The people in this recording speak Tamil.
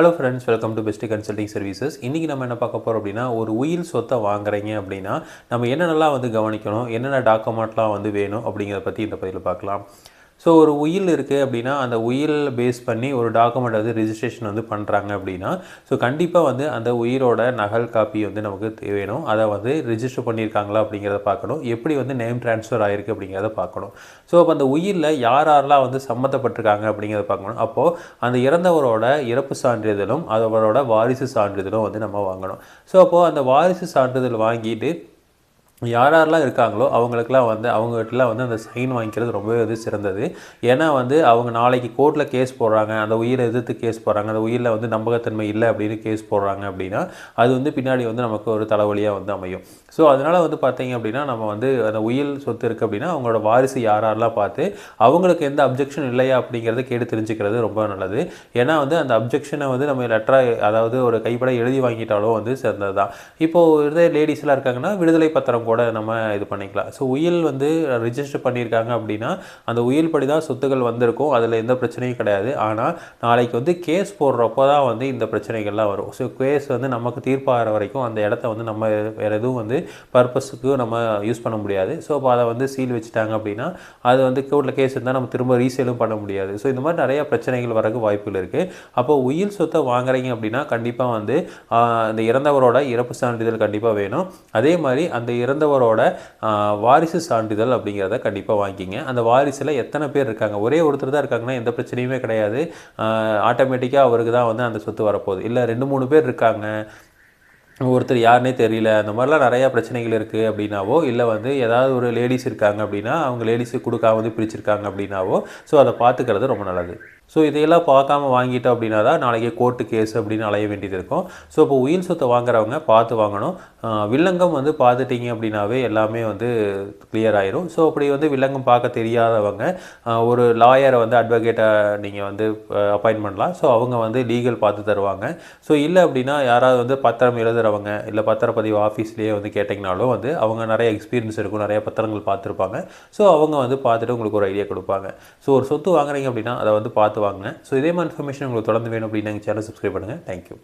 Hello friends welcome to best consulting services இன்றைக்கி நம்ம என்ன பார்க்க போகிறோம் அப்படின்னா ஒரு உயில் சொத்தை வாங்குறீங்க அப்படின்னா நம்ம என்னென்னலாம் வந்து கவனிக்கணும் என்னென்ன டாக்குமெண்ட்லாம் வந்து வேணும் அப்படிங்கிறத பற்றி இந்த பதிவில் பார்க்கலாம். ஸோ ஒரு உயில் இருக்குது அப்படின்னா அந்த உயில் பேஸ் பண்ணி ஒரு டாக்குமெண்ட் வந்து ரிஜிஸ்ட்ரேஷன் வந்து பண்ணுறாங்க அப்படின்னா ஸோ கண்டிப்பாக வந்து அந்த உயிரோட நகல் காப்பி வந்து நமக்கு வேணும் அதை வந்து ரிஜிஸ்டர் பண்ணியிருக்காங்களா அப்படிங்கிறத பார்க்கணும். எப்படி வந்து நேம் ட்ரான்ஸ்ஃபர் ஆயிருக்கு அப்படிங்கிறத பார்க்கணும். ஸோ அப்போ அந்த உயிரில் யார் யாரெல்லாம் வந்து சம்மந்தப்பட்டிருக்காங்க அப்படிங்கிறத பார்க்கணும். அப்போது அந்த இறந்தவரோட இறப்பு சான்றிதழும் அதவரோட வாரிசு சான்றிதழும் வந்து நம்ம வாங்கணும். ஸோ அப்போது அந்த வாரிசு சான்றிதழ் வாங்கிட்டு யார் யாரெல்லாம் இருக்காங்களோ அவங்களுக்குலாம் வந்து அவங்ககிட்டலாம் வந்து அந்த சைன் வாங்கிக்கிறது ரொம்பவே வந்து சிறந்தது. ஏன்னா வந்து அவங்க நாளைக்கு கோர்ட்டில் கேஸ் போடுறாங்க அந்த உயிரை எதிர்த்து கேஸ் போடுறாங்க அந்த உயிரில் வந்து நம்பகத்தன்மை இல்லை அப்படின்னு கேஸ் போடுறாங்க அப்படின்னா அது வந்து பின்னாடி வந்து நமக்கு ஒரு தலைவலியாக வந்து அமையும். ஸோ அதனால் வந்து பார்த்தீங்க அப்படின்னா நம்ம வந்து அந்த உயில் சொத்து இருக்குது அப்படின்னா அவங்களோட வாரிசு யார் யாரெல்லாம் பார்த்து அவங்களுக்கு எந்த அப்ஜெக்ஷன் இல்லையா அப்படிங்கிறத கேட்டு தெரிஞ்சுக்கிறது ரொம்ப நல்லது. ஏன்னா வந்து அந்த அப்ஜெக்ஷனை வந்து நம்ம லெட்டராக அதாவது ஒரு கைப்பட எழுதி வாங்கிட்டாலும் வந்து சிறந்தது தான் இப்போது இதே லேடிஸ்லாம் இருக்காங்கன்னா விடுதலை பத்திரம் கூட நம்ம இது பண்ணிக்கலாம். ஸோ உயில் வந்து ரிஜிஸ்டர் பண்ணியிருக்காங்க அப்படின்னா அந்த உயில் படி தான் சொத்துக்கள் வந்திருக்கும். அதில் எந்த பிரச்சனையும் கிடையாது. ஆனால் நாளைக்கு வந்து கேஸ் போடுறப்போ தான் வந்து இந்த பிரச்சனைகள்லாம் வரும். ஸோ கேஸ் வந்து நமக்கு தீர்ப்பாகிற வரைக்கும் அந்த இடத்த வந்து நம்ம வேறு எதுவும் வந்து பர்பஸுக்கு நம்ம யூஸ் பண்ண முடியாது. ஸோ அப்போ அதை வந்து சீல் வச்சுட்டாங்க அப்படின்னா அது வந்து கோர்ட்டில் கேஸ் இருந்தால் நம்ம திரும்ப ரீசேலும் பண்ண முடியாது. ஸோ இந்த மாதிரி நிறைய பிரச்சனைகள் வரக்கு வாய்ப்புகள் இருக்குது அப்போ உயில் சொத்தை வாங்குறீங்க அப்படின்னா கண்டிப்பாக வந்து அந்த இந்த இறந்தவரோட இறப்பு சான்றிதழ் கண்டிப்பாக வேணும். அதே மாதிரி அந்த இறந்த இறந்தவரோட வாரிசு சான்றிதழ் அப்படிங்கிறத கண்டிப்பாக வாங்கிங்க அந்த வாரிசில் எத்தனை பேர் இருக்காங்க? ஒரே ஒருத்தர் தான் இருக்காங்கன்னா எந்த பிரச்சனையுமே கிடையாது. ஆட்டோமேட்டிக்காக அவருக்கு தான் வந்து அந்த சொத்து வரப்போகுது. இல்லை ரெண்டு மூணு பேர் இருக்காங்க. ஒருத்தர் யாருனே தெரியல. அந்த மாதிரிலாம் நிறையா பிரச்சனைகள் இருக்குது அப்படின்னாவோ இல்லை வந்து ஏதாவது ஒரு லேடிஸ் இருக்காங்க அப்படின்னா அவங்க லேடிஸுக்கு கொடுக்காம வந்து பிரிச்சிருக்காங்க அப்படின்னாவோ ஸோ அதை பார்த்துக்கிறது ரொம்ப நல்லது. ஸோ இதையெல்லாம் பார்க்காம வாங்கிட்டோம் அப்படின்னா தான் நாளைக்கு கோர்ட்டு கேஸ் அப்படின்னு அலைய வேண்டியது இருக்கும். ஸோ இப்போ உயில் சொத்தை வாங்குறவங்க பார்த்து வாங்கணும். வில்லங்கம் வந்து பார்த்துட்டீங்க அப்படின்னாவே எல்லாமே வந்து கிளியர் ஆயிரும். ஸோ அப்படி வந்து வில்லங்கம் பார்க்க தெரியாதவங்க ஒரு லாயரை வந்து அட்வொகேட்டை நீங்கள் வந்து அப்பாயின்ட் பண்ணலாம். ஸோ அவங்க வந்து லீகல் பார்த்து தருவாங்க. ஸோ இல்லை அப்படின்னா யாராவது வந்து பத்திரம் எழுதுறவங்க இல்லை பத்திரப்பதிவு ஆஃபீஸ்லேயே வந்து கேட்டிங்கனாலும் வந்து அவங்க நிறைய எக்ஸ்பீரியன்ஸ் இருக்கும் நிறைய பத்திரங்கள் பார்த்துருப்பாங்க. ஸோ அவங்க வந்து பார்த்துட்டு உங்களுக்கு ஒரு ஐடியா கொடுப்பாங்க. ஸோ ஒரு சொத்து வாங்குறீங்க அப்படின்னா அதை வந்து பார்த்து வாங்க ஸோ இதே மாதிரி இன்ஃபர்மேஷன் உங்களுக்கு தொடர்ந்து வேணும் அப்படின்னு சேனல் சப்ஸ்கிரைப் பண்ணுங்கள் தேங்க்யூ